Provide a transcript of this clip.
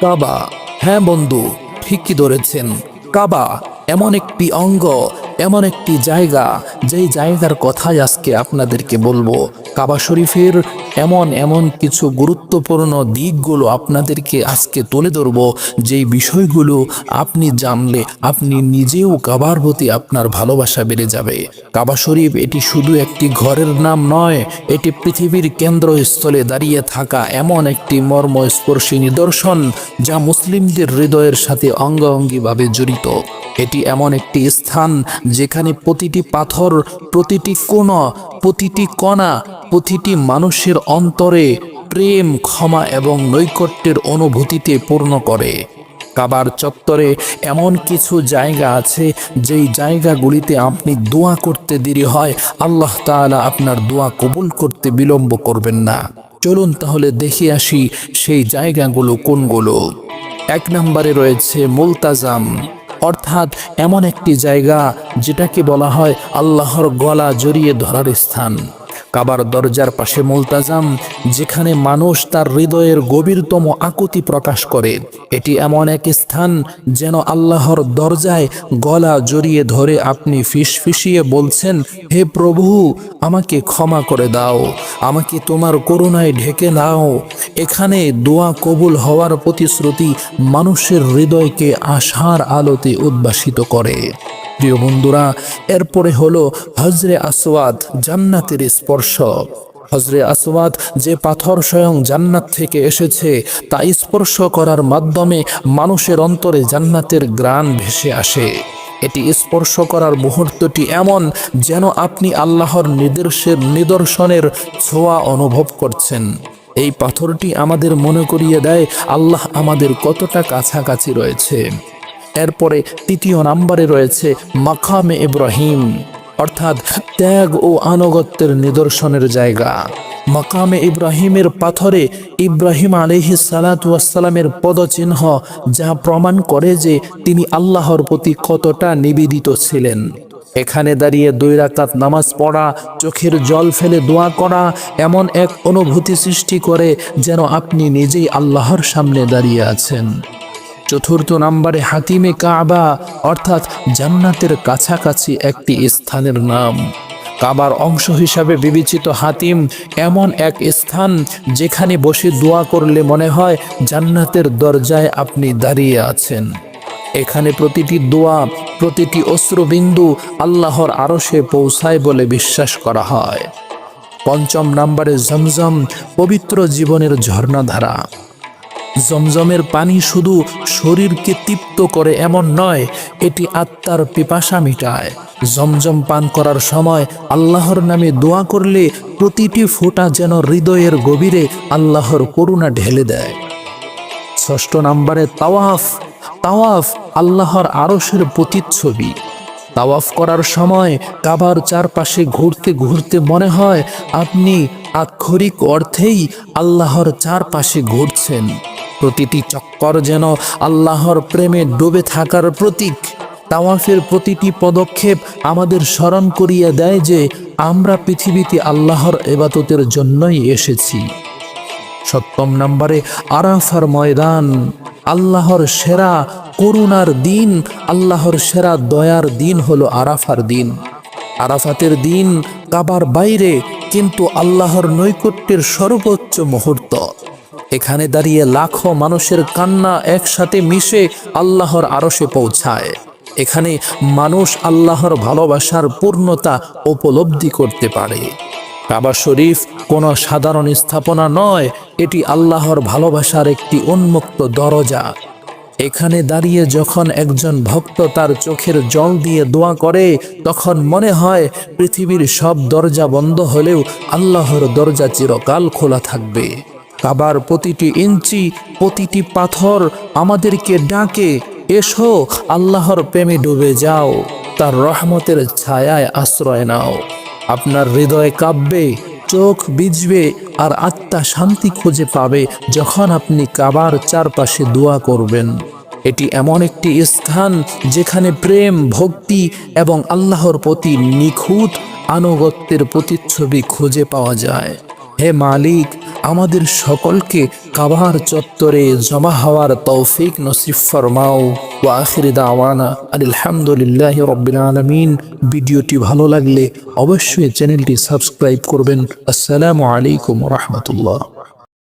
কাবা। হ্যাঁ বন্ধু, ঠিকই ধরেছেন। কাবা এমন একটি অঙ্গ, এমন একটি জায়গা, যেই জায়গার কথাই আজকে আপনাদেরকে বলব। কাবা শরীফের এমন এমন কিছু গুরুত্বপূর্ণ দিকগুলো আপনাদেরকে আজকে তুলে ধরবো, যেই বিষয়গুলো আপনি জানলে আপনি নিজেও কাবার প্রতি আপনার ভালোবাসা বেড়ে যাবে। কাবা শরীফ, এটি শুধু একটি ঘরের নাম নয়, এটি পৃথিবীর কেন্দ্রস্থলে দাঁড়িয়ে থাকা এমন একটি মর্মস্পর্শী নিদর্শন, যা মুসলিমদের হৃদয়ের সাথে অঙ্গাঙ্গিভাবে জড়িত। এটি এমন একটি স্থান যেখানে প্রতিটি পাথর, প্রতিটি কোণ, প্রতিটি কণা, প্রতিটি মানুষের অন্তরে প্রেম, ক্ষমা এবং নৈকট্যের অনুভূতিতে পূর্ণ করে। কাবার চত্বরে এমন কিছু জায়গা আছে যেই জায়গাগুলিতে আপনি দোয়া করতে দেরি হয়। আল্লাহ তাআলা আপনার দোয়া কবুল করতে বিলম্ব করবেন না। চলুন তাহলে দেখে আসি সেই জায়গাগুলো কোনগুলো। এক নম্বরে রয়েছে মুলতাজাম। অর্থাৎ এমন একটি জায়গা যেটাকে বলা হয় আল্লাহর গলা জড়িয়ে ধরার স্থান। কাবার দরজার পাশে মুলতাজাম, যেখানে মানুষ তার হৃদয়ের গভীরতম আকুতি প্রকাশ করে। এটি এমন এক স্থান যেন আল্লাহর দরজায় গলা জড়িয়ে ধরে আপনি ফিসফিসিয়ে বলছেন, হে প্রভু, আমাকে ক্ষমা করে দাও, আমাকে তোমার করুণায় ঢেকে নাও। এখানে দোয়া কবুল হওয়ার প্রতিশ্রুতি মানুষের হৃদয়কে আশার আলোতে উদ্ভাসিত করে। প্রিয় বন্ধুরা, এরপরে হলো হজরে আসওয়াদ জান্নাতের স্পর্শ। হজরে আসওয়াদ যে পাথর স্বয়ং জান্নাত থেকে এসেছে, তা স্পর্শ করার মাধ্যমে মানুষের অন্তরে জান্নাতের গ্রাণ ভেসে আসে। এটি স্পর্শ করার মুহূর্তটি এমন যেন আপনি আল্লাহর নিদর্শের নিদর্শনের ছোঁয়া অনুভব করছেন। এই পাথরটি আমাদের মনে করিয়ে দেয়, আল্লাহ আমাদের কতটা কাছাকাছি রয়েছে। এরপরে তৃতীয় নাম্বারে রয়েছে মাকামে ইব্রাহিম, অর্থাৎ ত্যাগ ও আনুগত্যের নিদর্শনের জায়গা। মাকামে ইব্রাহিমের পাথরে ইব্রাহিম আলহি সালাতামের পদচিহ্ন যা প্রমাণ করে যে তিনি আল্লাহর প্রতি কতটা নিবেদিত ছিলেন। এখানে দাঁড়িয়ে দুই রাকাত নামাজ পড়া, চোখের জল ফেলে দোয়া করা, এমন এক অনুভূতি সৃষ্টি করে যেন আপনি নিজেই আল্লাহর সামনে দাঁড়িয়ে আছেন। চতুর্থ নম্বরে হাতিমে কাবা, অর্থাৎ জান্নাতের কাছাকাছি একটি স্থানের নাম। কাবার অংশ হিসাবে বিবেচিত হাতিম এমন এক স্থান যেখানে বসে দোয়া করলে মনে হয় জান্নাতের দরজায় আপনি দাঁড়িয়ে আছেন। এখানে প্রতিটি দোয়া, প্রতিটি অশ্রুবিন্দু আল্লাহর আরশে পৌঁছায় বলে বিশ্বাস করা হয়। পঞ্চম নম্বরে জমজম, পবিত্র জীবনের ঝর্ণাধারা। জমজমের পানি শুধু শরীরকে তৃপ্ত করে এমন নয়, এটি আত্মার পিপাসা মিটায়। জমজম পান করার সময় আল্লাহর নামে দোয়া করলে প্রতিটি ফোঁটা যেন হৃদয়ের গভীরে আল্লাহর করুণা ঢেলে দেয়। ষষ্ঠ নম্বরে তাওয়াফ। তাওয়াফ আল্লাহর আরশের প্রতিচ্ছবি। তাওয়াফ করার সময় কাবার চারপাশে ঘুরতে ঘুরতে মনে হয়, আপনি আক্ষরিক অর্থেই আল্লাহর চারপাশে ঘুরছেন। প্রতিটি চক্কর যেন আল্লাহর প্রেমে ডুবে থাকার প্রতীক। তাওয়াফের প্রতিটি পদক্ষেপ আমাদের স্মরণ করিয়ে দেয় যে আমরা পৃথিবীতে আল্লাহর এবাদতের জন্যই এসেছি। সপ্তম নম্বরে আরাফার ময়দান, আল্লাহর সেরা করুণার দিন, আল্লাহর সেরা দয়ার দিন হলো আরাফার দিন। আরাফাতের দিন কাবার বাইরে, কিন্তু আল্লাহর নৈকট্যের সর্বোচ্চ মুহূর্ত। এখানে দাঁড়িয়ে লাখো মানুষের কান্না একসাথে মিশে আল্লাহর আরশে পৌঁছায়। এখানে মানুষ আল্লাহর ভালোবাসার পূর্ণতা উপলব্ধি করতে পারে। কাবা শরীফ কোনো সাধারণ স্থাপনা নয়, এটি আল্লাহর ভালোবাসার একটি উন্মুক্ত দরজা। এখানে দাঁড়িয়ে যখন একজন ভক্ত তার চোখের জল দিয়ে দোয়া করে, তখন মনে হয় পৃথিবীর সব দরজা বন্ধ হলেও আল্লাহর দরজা চিরকাল খোলা থাকবে। কাবার প্রতিটি ইঞ্চি, প্রতিটি পাথর আমাদেরকে ডাকে, এসো, আল্লাহর প্রেমে ডুবে যাও, তার রহমতের ছায়ায় আশ্রয় নাও। আপনার হৃদয় কাঁপবে, চোখ বিজবে আর আত্মা শান্তি খুঁজে পাবে যখন আপনি কাবার চারপাশে দোয়া করবেন। এটি এমন একটি স্থান যেখানে প্রেম, ভক্তি এবং আল্লাহর প্রতি নিখুঁত আনুগত্যের প্রতিচ্ছবি খুঁজে পাওয়া যায়। হে মালিক আমাদের সকলকে কাবার চত্বরে জমা হওয়ার তৌফিক নসিব ফরমাও। ও আখির দাওয়ানা আলহামদুলিল্লাহ রবিন আলমিন। ভিডিওটি ভালো লাগলে অবশ্যই চ্যানেলটি সাবস্ক্রাইব করবেন। আসসালামু আলাইকুম রহমতুল্লাহ।